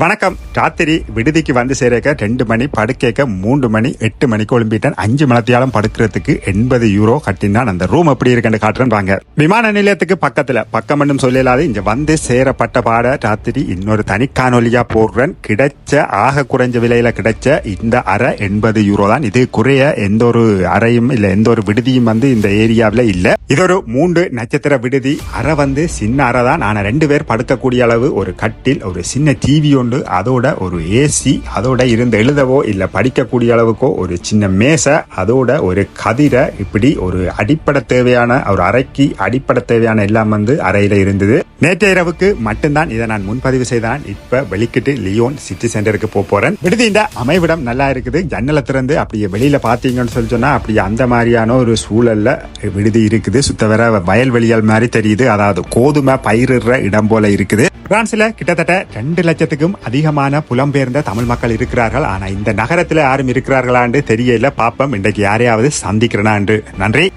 வணக்கம். ராத்திரி விடுதிக்கு வந்து சேரக்க ரெண்டு மணி படுக்கேக்க மூன்று மணி எட்டு மணிக்கு ஒலிம்பிட்டேன் அஞ்சு மணத்தியாலம் படுக்கிறதுக்கு எண்பது யூரோ கட்டினான். அந்த ரூம் எப்படி இருக்குன்னு காட்டுறேன் வாங்க. விமான நிலையத்துக்கு பக்கத்துல பக்கம் மட்டும் சொல்லலாது இங்க வந்து சேரப்பட்ட பாட ராத்திரி இன்னொரு தனி காணொலியா போடுறேன். கிடைச்ச ஆக குறைஞ்ச விலையில கிடைச்ச இந்த அறை எண்பது யூரோ தான். இது குறைய எந்த ஒரு அறையும் இல்ல எந்த ஒரு விடுதியும் வந்து இந்த ஏரியாவில் இல்ல. இது ஒரு மூன்று நட்சத்திர விடுதி. அறை வந்து சின்ன அறை தான் ஆனா ரெண்டு பேர் படுக்கக்கூடிய அளவு ஒரு கட்டில் ஒரு சின்ன டிவி உண்டு. அதோட ஒரு ஏசி அதோட இருந்து எழுதவோ இல்ல படிக்கக்கூடிய அளவுக்கோ ஒரு சின்ன மேசை அதோட ஒரு கதிரை இப்படி ஒரு அடிப்படை தேவையான ஒரு அறைக்கு அடிப்படை தேவையான எல்லாம் வந்து அறையில இருந்தது. நேற்றைய இரவுக்கு மட்டும்தான் இதை நான் முன்பதிவு செய்தான். இப்ப வெளிக்கிட்டு லியோன் சிட்டி சென்டருக்கு போக போறேன். விடுதியின் அமைவிடம் நல்லா இருக்குது. ஜன்னலை திறந்து அப்படியே வெளியில பாத்தீங்கன்னு சொல்லி சொன்னா அப்படி அந்த மாதிரியான ஒரு சூழல்ல விடுதி இருக்குது. சுத்த வர வயல்வெளிகள் மாதிரி தெரியுது. அதாவது கோதுமை பயிரிடுற இடம் போல இருக்குது. பிரான்ஸ்ல கிட்டத்தட்ட ரெண்டு லட்சத்துக்கும் அதிகமான புலம்பெயர்ந்த தமிழ் மக்கள் இருக்கிறார்கள். ஆனா இந்த நகரத்துல யாரும் இருக்கிறார்களான்னு தெரியல. பாப்பம் இன்றைக்கு யாரையாவது சந்திக்கிறனாண்டு. நன்றி.